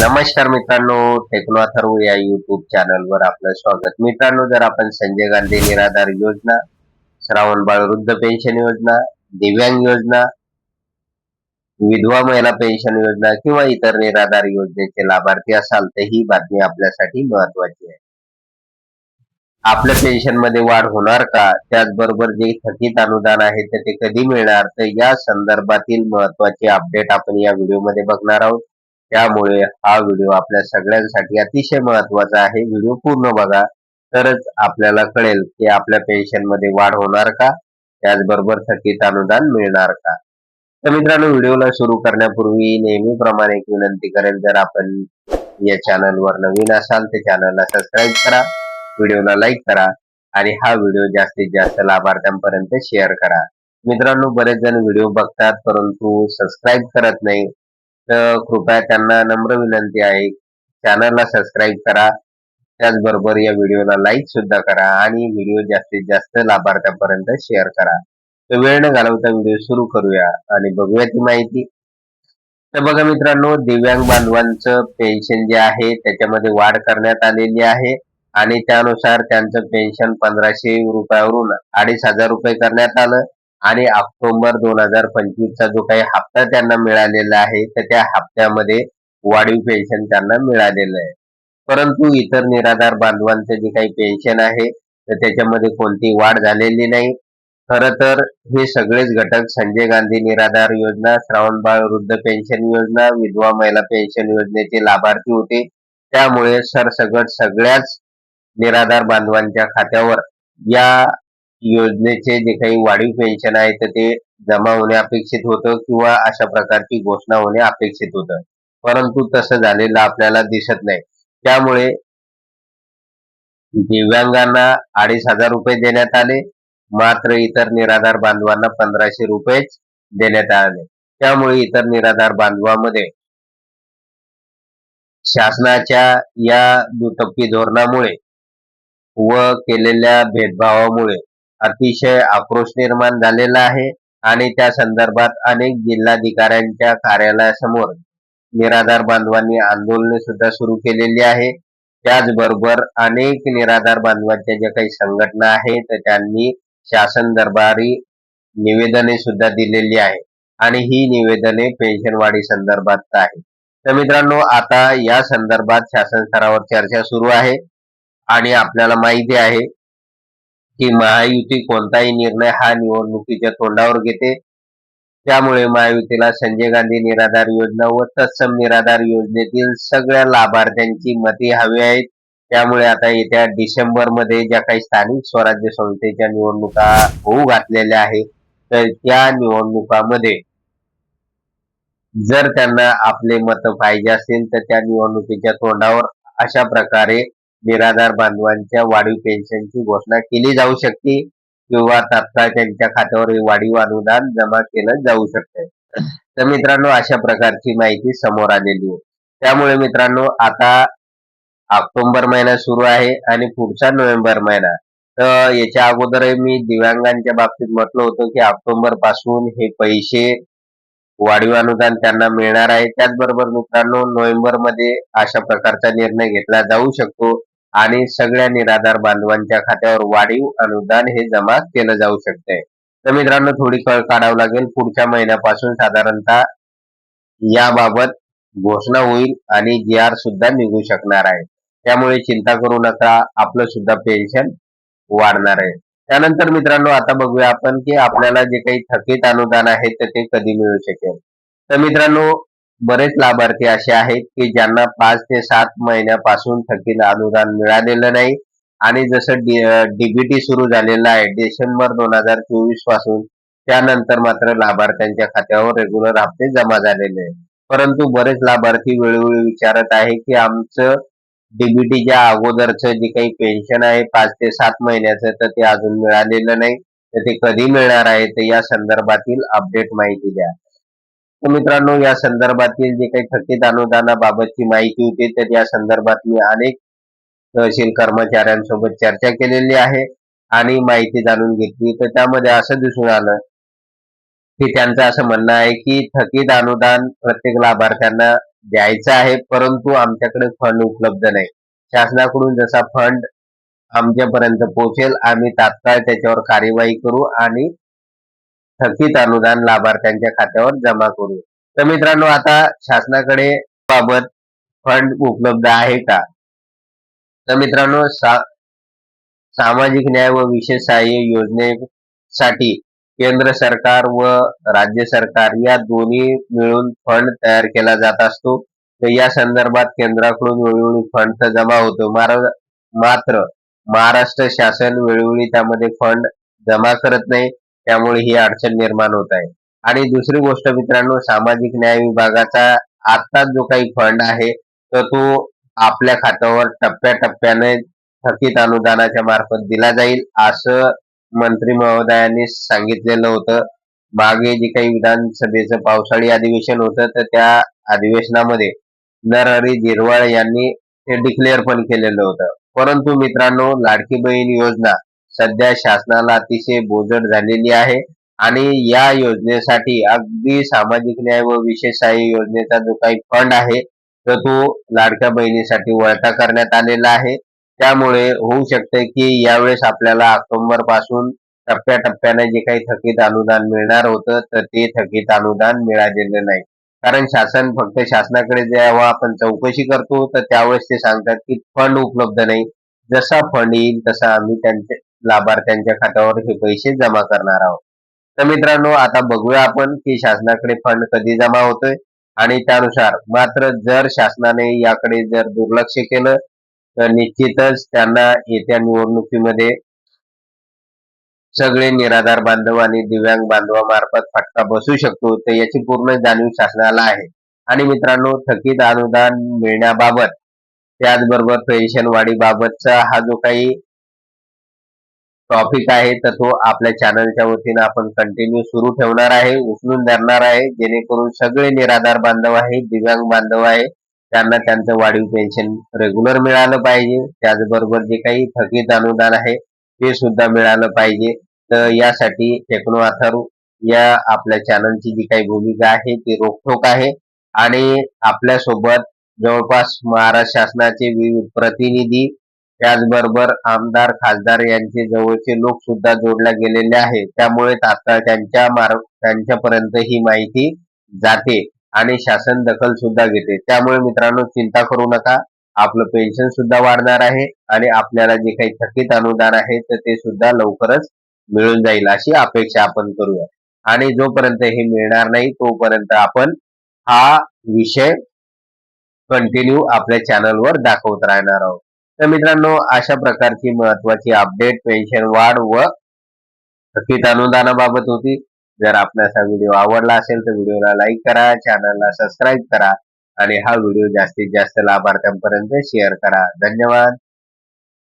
नमस्कार मित्रांनो टेक्नो अथर्व या युट्यूब चॅनलवर आपलं स्वागत. मित्रांनो जर आपण संजय गांधी निराधार योजना श्रावण बाळ वृद्ध पेन्शन योजना दिव्यांग योजना विधवा महिला पेन्शन योजना किंवा इतर निराधार योजनेचे लाभार्थी असाल तर ही बातमी आपल्यासाठी महत्वाची आहे. आपल्या पेन्शनमध्ये वाढ होणार का? त्याचबरोबर जे थकीत अनुदान आहे तर ते कधी मिळणार? तर या संदर्भातील महत्त्वाचे अपडेट आपण या व्हिडिओमध्ये बघणार आहोत. त्यामुळे हा व्हिडिओ आपल्या सगळ्यांसाठी अतिशय महत्त्वाचा आहे. व्हिडिओ पूर्ण बघा. तरच आपल्याला कळेल की आपल्या पेन्शनमध्ये वाढ होणार का? त्याचबरोबर थकीत अनुदान मिळणार का? तर मित्रांनो व्हिडिओला सुरू करण्यापूर्वी नेहमीप्रमाणे एक विनंती करेल. जर आपण या चॅनलवर नवीन असाल तर चॅनलला सबस्क्राईब करा. व्हिडिओला लाईक करा. आणि हा व्हिडिओ जास्तीत जास्त लाभार्थ्यांपर्यंत शेअर करा. मित्रांनो बरेच जण व्हिडिओ बघतात परंतु सबस्क्राईब करत नाही. तर कृपया त्यांना नम्र विनंती आहे. चॅनलला सबस्क्राईब करा. त्याचबरोबर या व्हिडिओला लाईक सुद्धा करा आणि व्हिडिओ जास्तीत जास्त लाभार्थ्यांपर्यंत शेअर करा. तर वेळ न घालवता व्हिडिओ सुरू करूया आणि बघूया ती माहिती. तर बघा मित्रांनो दिव्यांग बांधवांचं पेन्शन जे आहे त्याच्यामध्ये वाढ करण्यात आलेली आहे आणि त्यानुसार त्यांचं पेन्शन पंधराशे रुपयावरून अडीच हजार रुपये करण्यात आलं. आणि ऑक्टोबर दोन हजार पंचवीसचा जो काही हप्ता त्यांना मिळालेला आहे तर त्या हप्त्यामध्ये वाढीव पेन्शन त्यांना मिळालेलं आहे. परंतु इतर निराधार बांधवांचं जे काही पेन्शन आहे तर त्याच्यामध्ये कोणती वाढ झालेली नाही. खर तर हे सगळेच घटक संजय गांधी निराधार योजना श्रावणबाळ वृद्ध पेन्शन योजना विधवा महिला पेन्शन योजनेचे लाभार्थी होते. त्यामुळे सरसगट सगळ्याच निराधार बांधवांच्या खात्यावर या योजनेचे जे काही वाढीव पेन्शन आहे तर ते जमा होणे अपेक्षित होतं किंवा अशा प्रकारची घोषणा होणे अपेक्षित होतं. परंतु तसं झालेलं आपल्याला दिसत नाही. त्यामुळे दिव्यांगांना अडीच हजार रुपये देण्यात आले मात्र इतर निराधार बांधवांना पंधराशे रुपयेच देण्यात आले. त्यामुळे इतर निराधार बांधवामध्ये शासनाच्या या दुटप्पी धोरणामुळे व केलेल्या भेदभावामुळे अतिशय आक्रोश निर्माण झालेला आहे आणि त्या संदर्भात अनेक जिल्हाधिकाऱ्यांच्या कार्यालयासमोर निराधार बांधवांनी आंदोलने सुद्धा सुरू केलेली आहे. त्याचबरोबर अनेक निराधार बांधवांच्या ज्या काही संघटना आहेत तर त्यांनी शासन दरबारी निवेदने सुद्धा दिलेली आहे आणि ही निवेदने पेन्शनवाढी संदर्भात आहे तर मित्रांनो आता या संदर्भात शासन स्तरावर चर्चा सुरू आहे आणि आपल्याला माहिती आहे की महायुती कोणताही निर्णय हा निवडणुकीच्या तोंडावर घेते. त्यामुळे महायुतीला संजय गांधी निराधार योजना व तत्सम निराधार योजनेतील सगळ्या लाभार्थ्यांची मते हवी आहेत. त्यामुळे आता येत्या डिसेंबरमध्ये ज्या काही स्थानिक स्वराज्य संस्थेच्या निवडणुका होऊ घातलेल्या आहेत तर त्या निवडणुकामध्ये जर त्यांना आपले मत पाहिजे असेल तर त्या निवडणुकीच्या तोंडावर अशा प्रकारे निराधार बांधवांच्या वाढीव पेन्शनची घोषणा केली जाऊ शकते किंवा तात्काळ त्यांच्या खात्यावर वाढीव अनुदान जमा केलं जाऊ शकते. तर मित्रांनो अशा प्रकारची माहिती समोर आलेली आहे. त्यामुळे मित्रांनो आता ऑक्टोबर महिना सुरू आहे आणि पुढचा नोव्हेंबर महिना. तर याच्या अगोदरही मी दिव्यांगांच्या बाबतीत म्हटलं होतं की ऑक्टोबरपासून हे पैसे वाढीव अनुदान त्यांना मिळणार आहे. त्याचबरोबर मित्रांनो नोव्हेंबरमध्ये अशा प्रकारचा निर्णय घेतला जाऊ शकतो. आणि सगळ्या निराधार बांधवांच्या खात्यावर वाढीव अनुदान हे जमा केलं जाऊ शकते. तर मित्रांनो थोडी कळ काढावं लागेल. पुढच्या महिन्यापासून साधारणतः याबाबत घोषणा होईल आणि जी आर सुद्धा निघू शकणार आहे. त्यामुळे चिंता करू नका. आपलं सुद्धा पेन्शन वाढणार आहे. त्यानंतर मित्रांनो आता बघूया आपण की आपल्याला जे काही थकीत अनुदान आहे तर ते कधी मिळू शकेल? तर मित्रांनो बरेच लाभार्थी असे आहेत की ज्यांना पाच ते सात महिन्यापासून थकीत अनुदान मिळालेलं नाही. आणि जसं डीबीटी सुरू झालेलं आहे डिसेंबर दोन हजार चोवीसपासून त्यानंतर मात्र लाभार्थ्यांच्या खात्यावर रेग्युलर हप्ते जमा झालेले आहेत. परंतु बरेच लाभार्थी वेळोवेळी विचारत आहे की आमचं डीबीटीच्या अगोदरचं जे काही पेन्शन आहे पाच ते सात महिन्याचं तर ते अजून मिळालेलं नाही. तर ते कधी मिळणार आहे तर या संदर्भातील अपडेट माहिती द्या. मित्रांनो या संदर्भातील जे काही थकीत अनुदानाबाबतची माहिती होती तर या संदर्भात मी अनेक तहसील कर्मचाऱ्यांसोबत चर्चा केलेली आहे आणि माहिती जाणून घेतली. तर त्यामध्ये असं दिसून आलं की त्यांचं असं म्हणणं आहे की थकीत अनुदान प्रत्येक लाभार्थ्यांना द्यायचं आहे परंतु आमच्याकडे फंड उपलब्ध नाही. शासनाकडून जसा फंड आमच्यापर्यंत पोहोचेल आम्ही तात्काळ त्याच्यावर कार्यवाही करू आणि थकीत अनुदान लाभार्थ्यांच्या खात्यावर जमा करू. तर मित्रांनो आता शासनाकडे बाबत फंड उपलब्ध आहे का? तर मित्रांनो सा सामाजिक न्याय व विशेष सहाय्य योजनेसाठी केंद्र सरकार व राज्य सरकार या दोन्ही मिळून फंड तयार केला जात असतो. तर या संदर्भात केंद्राकडून वेळोवेळी फंड जमा होतो. मात्र महाराष्ट्र शासन वेळोवेळी त्यामध्ये फंड जमा करत नाही. त्यामुळे ही अडचण निर्माण होत आहे. आणि दुसरी गोष्ट मित्रांनो सामाजिक न्याय विभागाचा आता जो काही फंड आहे तर तो आपल्या खात्यावर टप्प्याटप्प्याने थकीत अनुदानाच्या मार्फत दिला जाईल असं मंत्री महोदयांनी सांगितलेलं होतं. मागे जे काही विधानसभेचं पावसाळी अधिवेशन होतं तर त्या अधिवेशनामध्ये नरहरी जिरवाळ यांनी ते डिक्लेअर पण केलेलं होतं. परंतु मित्रांनो लाडकी बहीण योजना सध्या शासनाला अतिशय बोजड झालेली आहे. आणि या योजनेसाठी अगदी सामाजिक न्याय व विशेष सहाय्य योजनेचा जो काही फंड आहे तर तो लाडक्या बहिणीसाठी वळता करण्यात आलेला आहे. त्यामुळे होऊ शकते की यावेळेस आपल्याला ऑक्टोबरपासून टप्प्याटप्प्याने जे काही थकीत अनुदान मिळणार होतं तर ते थकीत अनुदान मिळालेलं नाही. कारण शासन फक्त शासनाकडे जेव्हा आपण चौकशी करतो तर त्यावेळेस ते सांगतात की फंड उपलब्ध नाही. जसा फंड येईल तसा आम्ही त्यांच्या लाभार्थ्यांच्या खात्यावर हे पैसे जमा करणार आहोत. तर मित्रांनो आता बघूया आपण की शासनाकडे फंड कधी जमा होतोय आणि त्यानुसार मात्र जर शासनाने याकडे जर दुर्लक्ष केलं तर निश्चितच त्यांना येत्या निवडणुकीमध्ये सगळे निराधार बांधव आणि दिव्यांग बांधवामार्फत फटका बसू शकतो. तर याची पूर्ण जाणीव शासनाला आहे. आणि मित्रांनो थकीत अनुदान मिळण्याबाबत त्याचबरोबर पेन्शन वाढीबाबतचा हा जो काही टॉपिक आहे तर तो आपल्या चॅनलच्या वतीनं आपण कंटिन्यू सुरू ठेवणार आहे उचलून धरणार आहे. जेणेकरून सगळे निराधार बांधव आहे दिव्यांग बांधव आहे त्यांना त्यांचं वाढीव पेन्शन रेग्युलर मिळालं पाहिजे. त्याचबरोबर जे काही थकीत अनुदान आहे ते सुद्धा मिळालं पाहिजे. तर यासाठी टेक्नो आथर या आपल्या चॅनलची जी काही भूमिका आहे ती रोखोक आहे. आणि आपल्यासोबत जवळपास महाराष्ट्र शासनाचे विविध प्रतिनिधी त्याचबरोबर आमदार खासदार यांचे जवळचे लोक सुद्धा जोडल्या गेलेले आहेत. त्यामुळे तात्काळ त्यांच्या मार्ग त्यांच्यापर्यंत ही माहिती जाते आणि शासन दखल सुद्धा घेते. त्यामुळे मित्रांनो चिंता करू नका. आपलं पेन्शन सुद्धा वाढणार आहे आणि आपल्याला जे काही थकीत अनुदान आहे तर ते सुद्धा लवकरच मिळून जाईल अशी अपेक्षा आपण करूया. आणि जोपर्यंत हे मिळणार नाही तोपर्यंत आपण हा विषय कंटिन्यू आपल्या चॅनलवर दाखवत राहणार आहोत. तर मित्रांनो अशा प्रकारची महत्वाची अपडेट पेन्शन वाढ व थकीत अनुदानाबाबत होती. जर आपल्यास हा व्हिडिओ आवडला असेल तर व्हिडिओला लाईक करा चॅनलला सबस्क्राईब करा आणि हा व्हिडिओ जास्तीत जास्त लाभार्थ्यांपर्यंत शेअर करा. धन्यवाद.